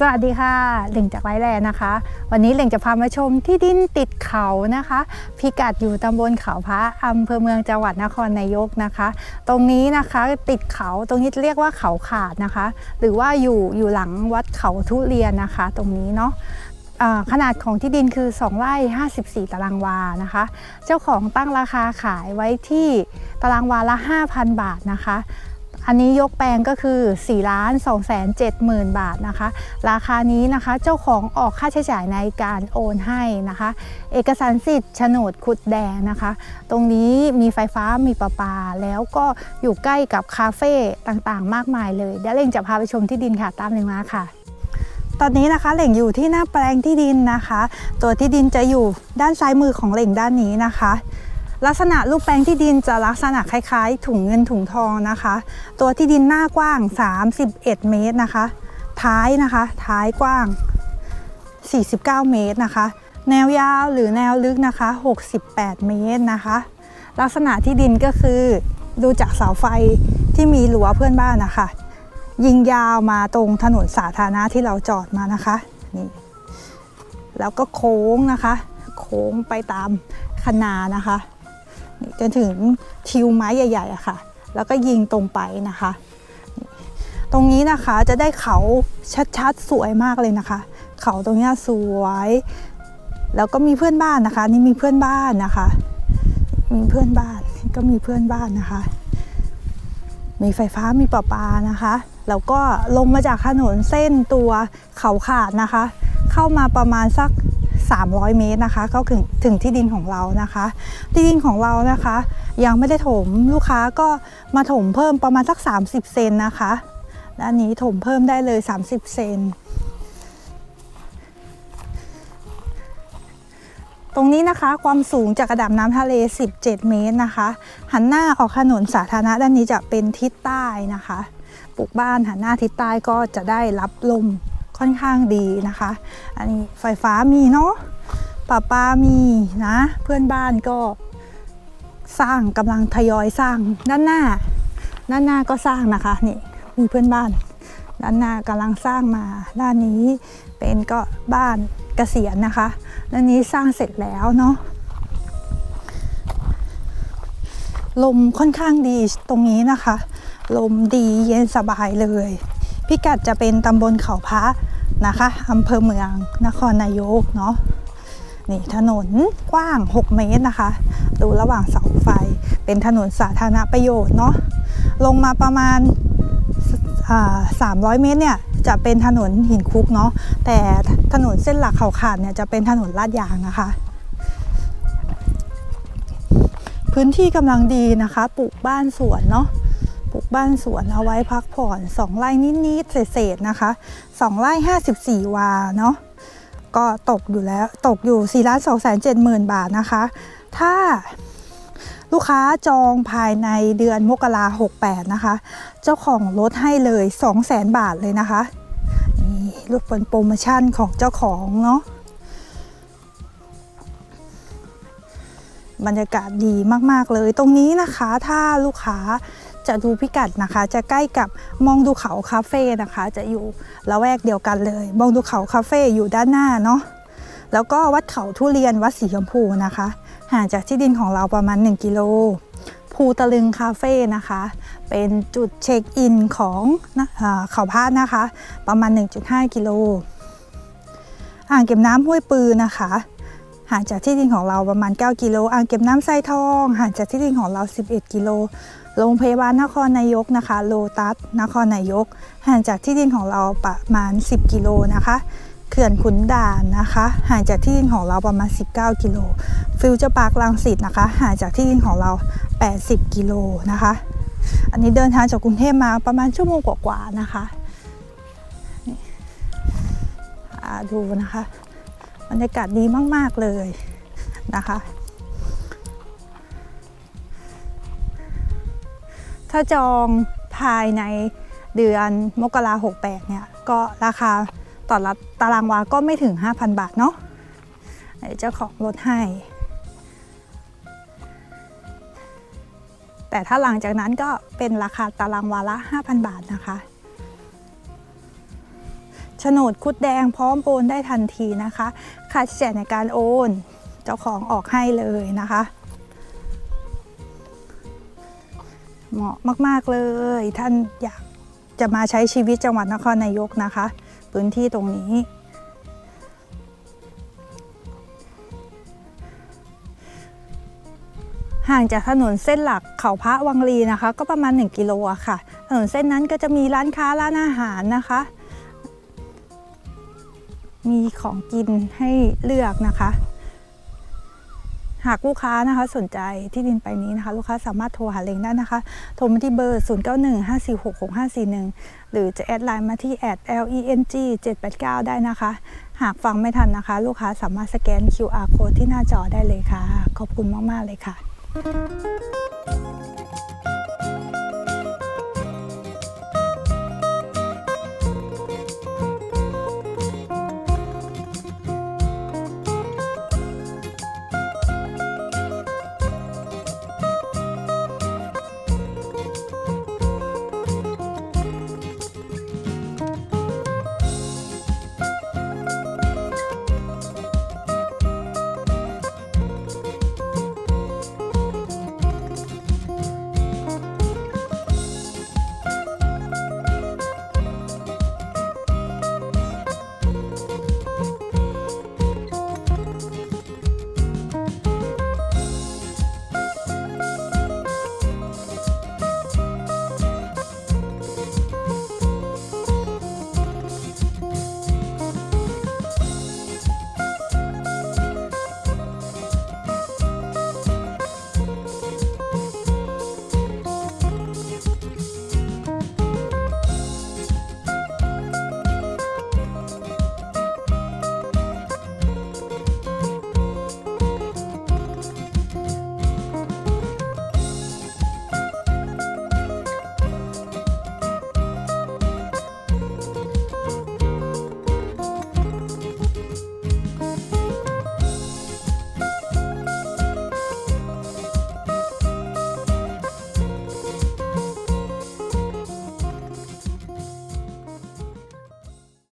สวัสดีค่ะเหล่งจากไร้แลนะคะ วันนี้เหล่งจะพามาชมที่ดินติดเขานะคะ พิกัดอยู่ตำบลเขาพระอำเภอเมืองจังหวัดนครนายกนะคะ ตรงนี้นะคะติดเขาตรงนี้เรียกว่าเขาขาดนะคะ หรือว่าอยู่อยู่หลังวัดเขาทุเรียนนะคะ ตรงนี้เนาะขนาดของที่ดินคือ 2 ไร่ 54 ตารางวานะคะ เจ้าของตั้งราคาขายไว้ที่ตารางวาละ 5,000 บาทนะคะ อันนี้ยกแปลงก็คือ4ล้าน2 7 0 0 0 บาทนะคะ ราคานี้นะคะเจ้าของออกค่าใช้จ่ายในการโอนให้นะคะ เอกสารสิทธิ์โฉนดขุดแดงนะคะ ตรงนี้มีไฟฟ้ามีประปา แล้วก็อยู่ใกล้กับคาเฟ่ต่างๆ มากมายเลยเดี๋ยวเล่งจะพาไปชมที่ดินค่ะตามเล่งมาค่ะตอนนี้นะคะเหล่งอยู่ที่หน้าแปลงที่ดินนะคะ ตัวที่ดินจะอยู่ด้านซ้ายมือของเหล่งด้านนี้นะคะ ลักษณะรูปแปลงที่ดินจะลักษณะคล้ายๆ ถุงเงินถุงทองนะคะ ตัวที่ดินหน้ากว้าง 31 เมตรนะคะ ท้ายนะคะ ท้ายกว้าง 49 เมตรนะคะ แนวยาวหรือแนวลึกนะคะ 68 เมตรนะคะ ลักษณะที่ดินก็คือดูจากเสาไฟที่มีรั้วเพื่อนบ้านนะคะ ยิงยาวมาตรงถนนสาธารณะที่เราจอดมานะคะนี่แล้วก็โค้งนะคะ โค้งไปตามคนานะคะ จนถึงทิวไม้ใหญ่ๆอะค่ะ แล้วก็ยิงตรงไปนะคะ ตรงนี้นะคะจะได้เขาชัดๆสวยมากเลยนะคะ เขาตรงนี้สวย แล้วก็มีเพื่อนบ้านนะคะ นี่มีเพื่อนบ้านนะคะ มีเพื่อนบ้านก็มีเพื่อนบ้านนะคะ มีไฟฟ้ามีประปานะคะแล้วก็ลงมาจากถนนเส้นตัวเขาขาดนะคะ เข้ามาประมาณสัก 300 เมตรนะคะเข้าถึงถึงที่ดินของเรานะคะ ที่ดินของเรานะคะ ยังไม่ได้ถมลูกค้าก็มาถมเพิ่มประมาณสัก 30 เซนนะคะด้านนี้ถมเพิ่มได้เลย 30 เซนตรงนี้นะคะความสูงจากระดับน้ำทะเล 17 เมตรนะคะ หันหน้าออกถนนสาธารณะด้านนี้จะเป็นทิศใต้นะคะ ปลูกบ้านหันหน้าทิศใต้ก็จะได้รับลม ค่อนข้างดีนะคะ อันนี้ไฟฟ้ามีเนาะป่าปามีนะ เพื่อนบ้านก็สร้างกำลังทยอยสร้างด้านหน้า ด้านหน้าก็สร้างนะคะนี่มีเพื่อนบ้าน ด้านหน้ากำลังสร้างมา ด้านนี้เป็นก็บ้านเกษียณนะคะ ด้านนี้สร้างเสร็จแล้วเนาะลมค่อนข้างดีตรงนี้นะคะ ลมดีเย็นสบายเลย พิกัดจะเป็นตำบลเขาพระนะคะอำเภอเมืองนครนายกเนาะนี่ถนนกว้าง 6 เมตรนะคะ ดูระหว่างเสาไฟเป็นถนนสาธารณประโยชน์เนาะลงมาประมาณ300 เมตรเนี่ยจะเป็นถนนหินคุกเนาะแต่ถนนเส้นหลักเขาขาดเนี่ยจะเป็นถนนลาดยางนะคะ พื้นที่กำลังดีนะคะปลูกบ้านสวนเนาะ บ้านสวนเอาไว้พักผ่อน 2ไร่นิดๆเศษๆนะคะ2ไร่54 วาเนาะก็ตกอยู่แล้วตกอยู่4ล้าน2 7 0 0 0 0บาทนะคะ ถ้าลูกค้าจองภายในเดือนมกราหกแปดนะคะ เจ้าของลดให้เลย2 0 0 0 0 0บาทเลยนะคะนี่รูปเป็นโปรโมชั่นของเจ้าของเนาะบรรยากาศดีมาก ๆ เลย ตรงนี้นะคะถ้าลูกค้า จะดูพิกัดนะคะ จะใกล้กับมองดูเขาคาเฟ่นะคะ จะอยู่ละแวกเดียวกันเลย มองดูเขาคาเฟ่อยู่ด้านหน้าเนาะแล้วก็วัดเขาทุเรียนวัดสีชมพูนะคะ ห่างจากที่ดินของเราประมาณ 1 กิโลภูตะลึงคาเฟ่นะคะ เป็นจุดเช็คอินของนะเขาพาดนะคะ ประมาณ 1.5 กิโล อ่างเก็บน้ำห้วยปือนะคะ ห่างจากที่ดินของเราประมาณ 9 กิโลอ่างเก็บน้ำไซทองห่างจากที่ดินของเรา 11 กิโลโรงพยาบาลนครนายกนะคะ โลตัสนครนายก ห่างจากที่ดินของเราประมาณ 10 กิโลนะคะเขื่อนขุนด่านนะคะห่างจากที่ดินของเราประมาณ 19 กิโลฟิวเจอร์พาร์คลังสิตนะคะห่างจากที่ดินของเรา 80 กิโลนะคะ อันนี้เดินทางจากกรุงเทพมาประมาณชั่วโมงกว่าๆนะคะนี่อ่าดูนะคะ บรรยากาศดีมาก ๆ เลยนะคะ ถ้าจองภายในเดือนมกราหกแปดเนี่ย ก็ราคาต่อรับตารางวาก็ไม่ถึง 5,000 บาทเนาะเจ้าของลดให้ แต่ถ้าหลังจากนั้นก็เป็นราคาตารางวาละ 5,000 บาทนะคะ ฉนดคุดแดงพร้อมโอนได้ทันทีนะคะ ค่าใช้จ่ายในการโอน เจ้าของออกให้เลยนะคะ เหมาะมาก ๆ เลย ท่านอยากจะมาใช้ชีวิตจังหวัดนครนายกนะคะ พื้นที่ตรงนี้ ห่างจากถนนเส้นหลักเขาพระวังลีนะคะ ก็ประมาณ 1 กิโลค่ะ ถนนเส้นนั้นก็จะมีร้านค้าร้านอาหารนะคะ มีของกินให้เลือกนะคะ หากลูกค้านะคะสนใจที่ดินไปนี้นะคะ ลูกค้าสามารถโทรหาเลงได้นะคะ โทรมาที่เบอร์ 0915466541 หรือจะแอดไลน์มาที่ @leng 789ได้นะคะ หากฟังไม่ทันนะคะ ลูกค้าสามารถสแกน QR code ที่หน้าจอได้เลยค่ะ ขอบคุณมาก ๆ เลยค่ะ